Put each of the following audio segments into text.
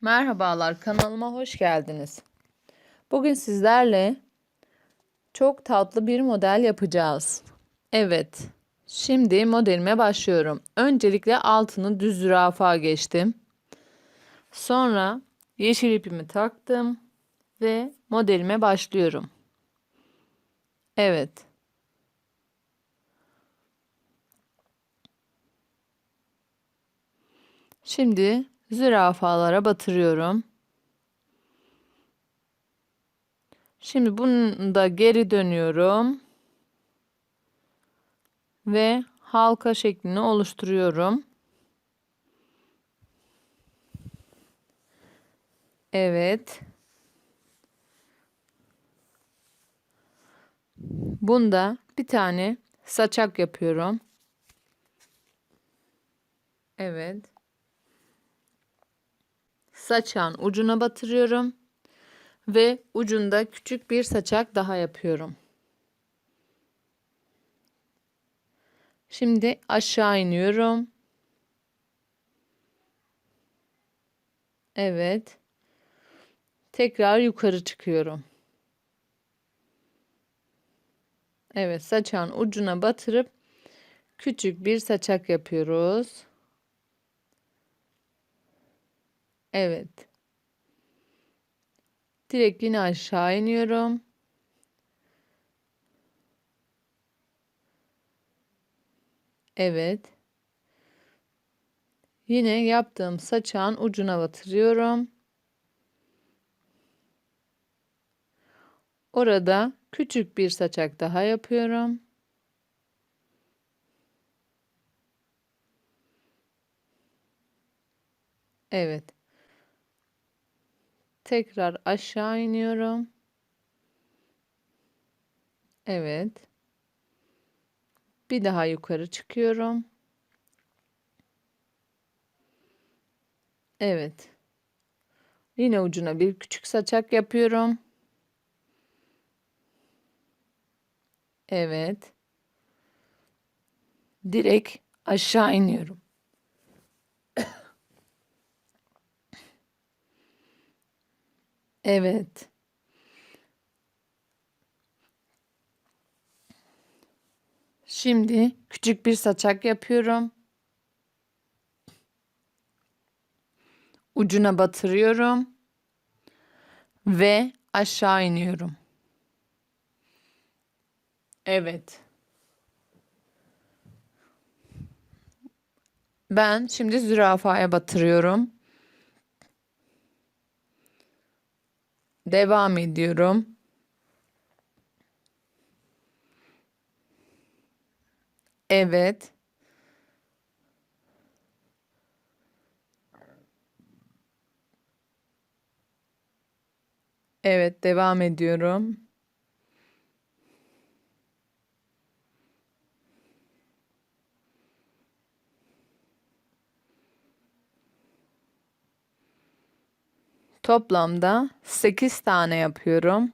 Merhabalar kanalıma hoş geldiniz. Bugün sizlerle çok tatlı bir model yapacağız. Evet. Şimdi modelime başlıyorum. Öncelikle altını düz zürafa geçtim. Sonra yeşil ipimi taktım ve modelime başlıyorum. Evet. Şimdi zürafalara batırıyorum. Şimdi bunu da geri dönüyorum. Ve halka şeklini oluşturuyorum. Evet. Bunda bir tane saçak yapıyorum. Evet. Saçağın ucuna batırıyorum ve ucunda küçük bir saçak daha yapıyorum. Şimdi aşağı iniyorum. Evet. Tekrar yukarı çıkıyorum. Evet, saçağın ucuna batırıp küçük bir saçak yapıyoruz. Evet. Direkt yine aşağı iniyorum. Evet. Yine yaptığım saçağın ucuna batırıyorum. Orada küçük bir saçak daha yapıyorum. Evet. Tekrar aşağı iniyorum. Evet. Bir daha yukarı çıkıyorum. Evet. Yine ucuna bir küçük saçak yapıyorum. Evet. Direkt aşağı iniyorum. Evet. Şimdi küçük bir saçak yapıyorum. Ucuna batırıyorum ve aşağı iniyorum. Evet. Ben şimdi zürafaya batırıyorum. Devam ediyorum. Evet. Evet, devam ediyorum. Toplamda 8 tane yapıyorum.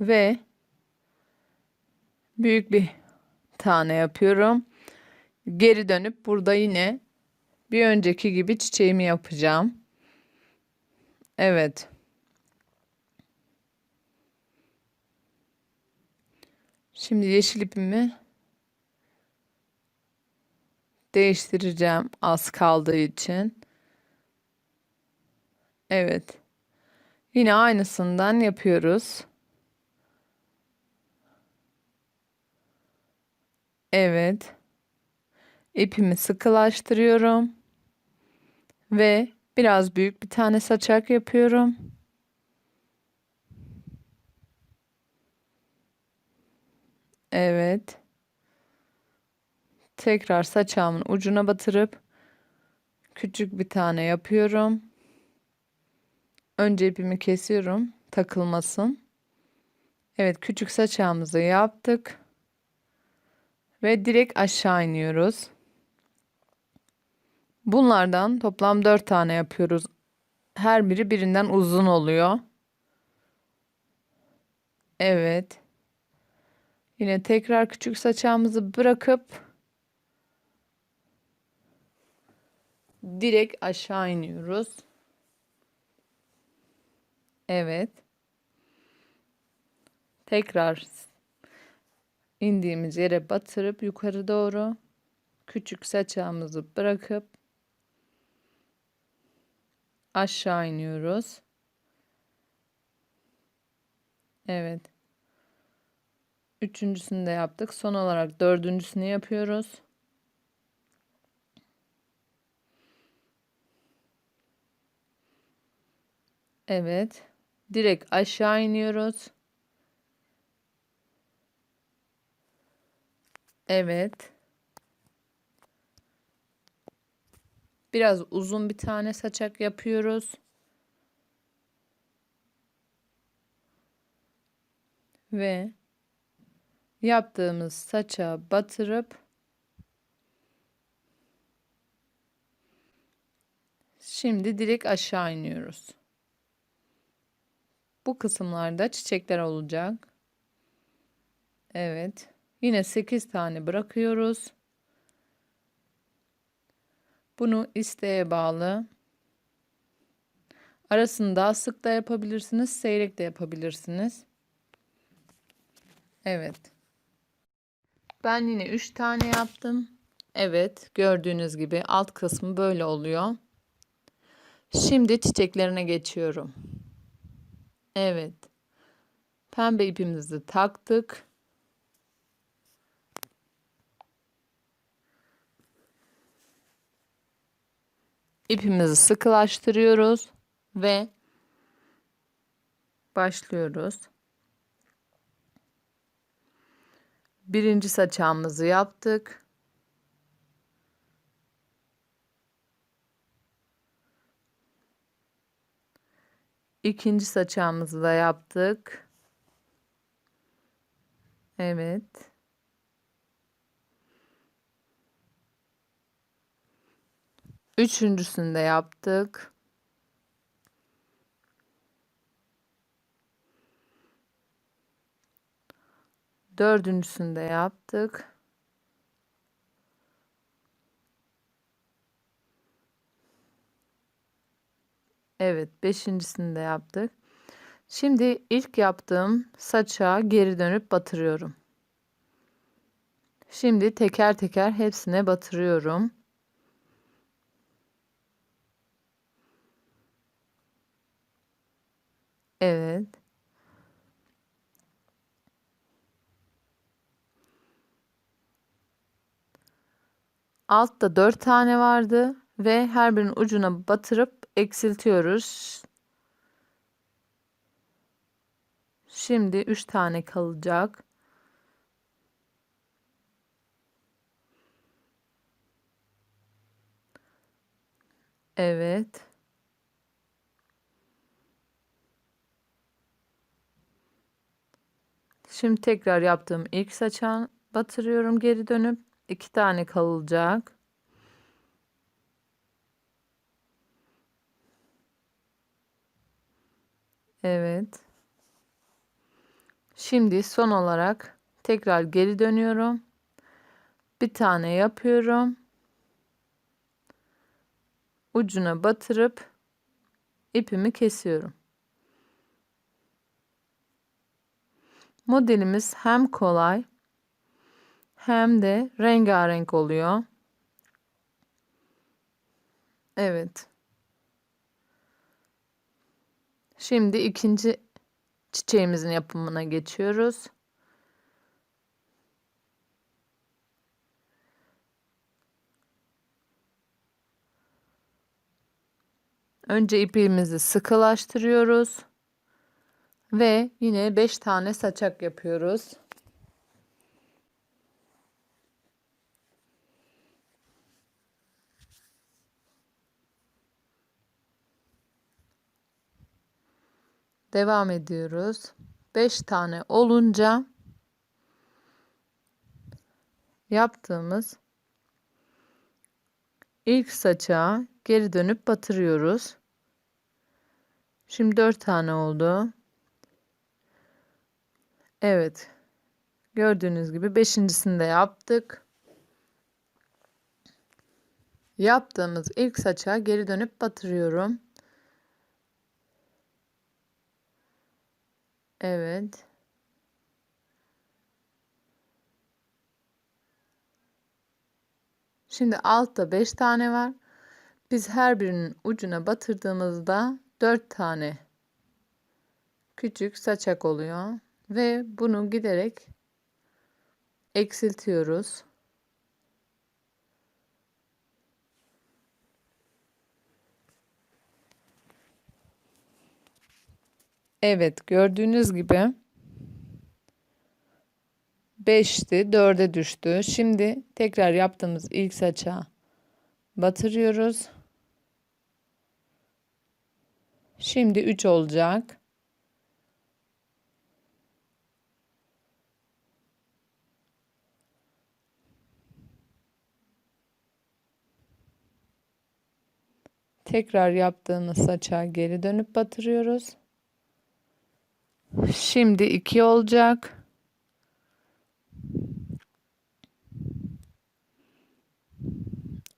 Ve büyük bir tane yapıyorum. Geri dönüp burada yine bir önceki gibi çiçeğimi yapacağım. Evet. Şimdi yeşil ipimi değiştireceğim az kaldığı için. Evet. Yine aynısından yapıyoruz. Evet. İpimi sıkılaştırıyorum. Ve biraz büyük bir tane saçak yapıyorum. Evet. Tekrar saçağımın ucuna batırıp küçük bir tane yapıyorum. Önce ipimi kesiyorum takılmasın. Evet küçük saçağımızı yaptık. Ve direkt aşağı iniyoruz. Bunlardan toplam 4 tane yapıyoruz. Her biri birinden uzun oluyor. Evet. Yine tekrar küçük saçağımızı bırakıp direkt aşağı iniyoruz. Evet. Tekrar indiğimiz yere batırıp yukarı doğru küçük saçağımızı bırakıp aşağı iniyoruz. Evet. Üçüncüsünü de yaptık. Son olarak dördüncüsünü yapıyoruz. Evet. Direkt aşağı iniyoruz. Evet. Biraz uzun bir tane saçak yapıyoruz. Ve yaptığımız saça batırıp şimdi direkt aşağı iniyoruz. Bu kısımlarda çiçekler olacak. Evet. Yine 8 tane bırakıyoruz. Bunu isteğe bağlı. Arasını daha sık da yapabilirsiniz, seyrek de yapabilirsiniz. Evet. Ben yine 3 tane yaptım. Evet, gördüğünüz gibi alt kısmı böyle oluyor. Şimdi çiçeklerine geçiyorum. Evet. Pembe ipimizi taktık. İpimizi sıkılaştırıyoruz ve başlıyoruz. Birinci saçağımızı yaptık. İkinci saçağımızı da yaptık. Evet. Üçüncüsünü de yaptık. Dördüncüsünü de yaptık. Evet, beşincisini de yaptık. Şimdi ilk yaptığım saça geri dönüp batırıyorum. Şimdi teker teker hepsine batırıyorum. Evet. Altta 4 tane vardı ve her birinin ucuna batırıp eksiltiyoruz. Şimdi 3 tane kalacak. Evet. Şimdi tekrar yaptığım ilk saçan batırıyorum geri dönüp iki tane kalacak. Evet. Şimdi son olarak tekrar geri dönüyorum. Bir tane yapıyorum. Ucuna batırıp ipimi kesiyorum. Modelimiz hem kolay hem de rengarenk oluyor. Evet. Şimdi ikinci çiçeğimizin yapımına geçiyoruz. Önce ipimizi sıkılaştırıyoruz. Ve yine 5 tane saçak yapıyoruz. Devam ediyoruz. 5 tane olunca yaptığımız ilk saça geri dönüp batırıyoruz. Şimdi 4 tane oldu. Evet. Gördüğünüz gibi beşincisini de yaptık. Yaptığımız ilk saça geri dönüp batırıyorum. Evet. Şimdi altta 5 tane var. Biz her birinin ucuna batırdığımızda 4 tane küçük saçak oluyor ve bunu giderek eksiltiyoruz. Evet gördüğünüz gibi 5'ti 4'e düştü. Şimdi tekrar yaptığımız ilk saça batırıyoruz. Şimdi 3 olacak. Tekrar yaptığımız saça geri dönüp batırıyoruz. Şimdi 2 olacak.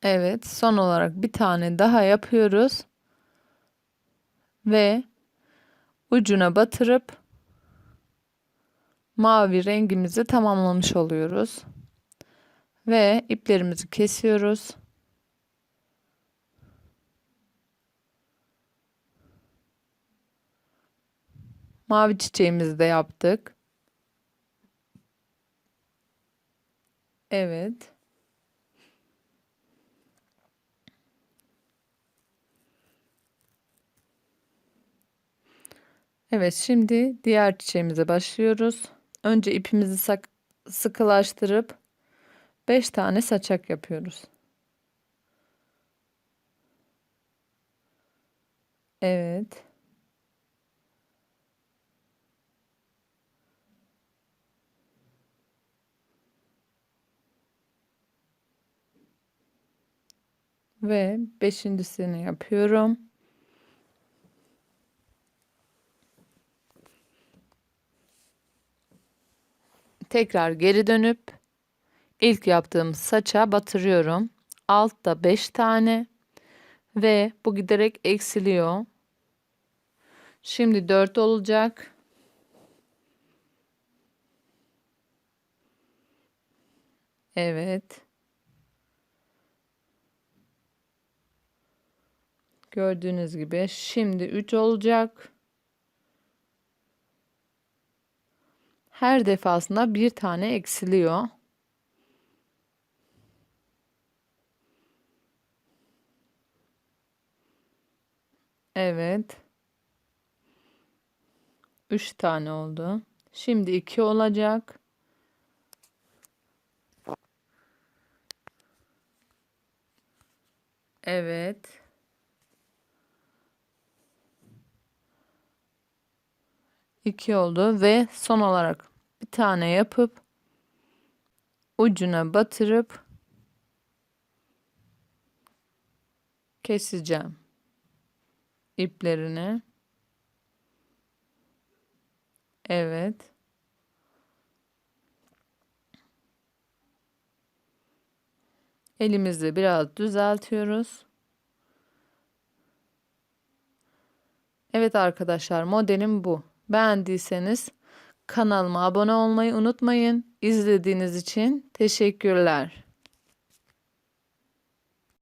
Evet, son olarak bir tane daha yapıyoruz. Ve ucuna batırıp mavi rengimizi tamamlamış oluyoruz. Ve iplerimizi kesiyoruz. Mavi çiçeğimizi de yaptık. Evet. Evet şimdi diğer çiçeğimize başlıyoruz. Önce ipimizi sıkılaştırıp 5 tane saçak yapıyoruz. Evet. Ve beşincisini yapıyorum. Tekrar geri dönüp ilk yaptığım saça batırıyorum. Altta 5 tane ve bu giderek eksiliyor. Şimdi 4 olacak. Evet. Gördüğünüz gibi şimdi 3 olacak. Her defasında bir tane eksiliyor. Evet. 3 tane oldu. Şimdi 2 olacak. Evet. 2 oldu ve son olarak bir tane yapıp ucuna batırıp keseceğim iplerini. Evet. Elimizle biraz düzeltiyoruz. Evet arkadaşlar modelim bu. Beğendiyseniz kanalıma abone olmayı unutmayın. İzlediğiniz için teşekkürler.